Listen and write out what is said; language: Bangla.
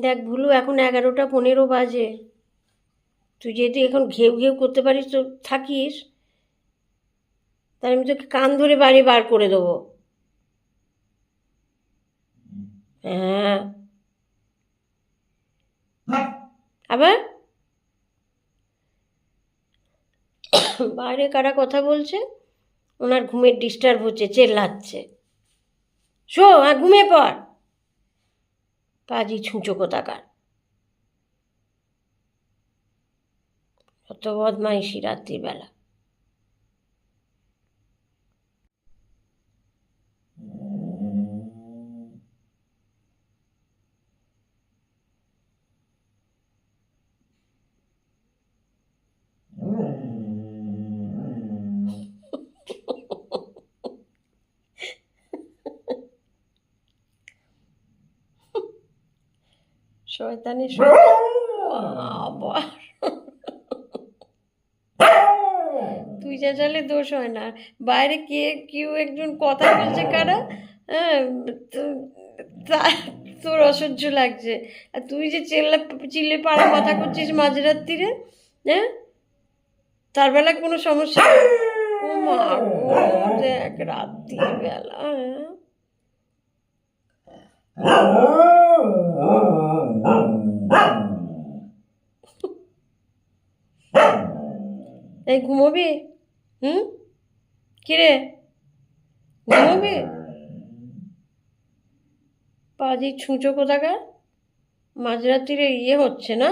দেখ ভুলু, এখন এগারোটা পনেরো বাজে। তুই যদি এখন ঘেউ ঘেউ করতে পারিস তো থাকিস। তাহলে আমি তোকে কান ধরে বাড়ি বার করে দেবো। হ্যাঁ। আবার? বাইরে কারা কথা বলছে? ওনার ঘুমের ডিস্টার্ব হচ্ছে, চেল্লাচ্ছে। শো, আর ঘুমিয়ে পড়। পাজি ছুঁচো কোথাকার? অত বদমাইশি রাত্রিবেলা। শয়তানি আবার। তুই চেঁচালে দোষ হয় না। বাইরে কে কেউ একজন কথা বলছে কারা? হ্যাঁ তোর অসহ্য লাগছে। আর তুই যে চেল্লা চিল্লে পাড়া কথা করছিস মাঝরাত্রিরে হ্যাঁ? তার বেলা কোনো সমস্যা। ও মা দেখ রাত্রিবেলা হ্যাঁ? এই ঘুমোবি? হুম? কিরে? ঘুমোবি? পাজি ছুঁচো কোথাকার? মাঝরাত্রিরে ইয়ে হচ্ছে না?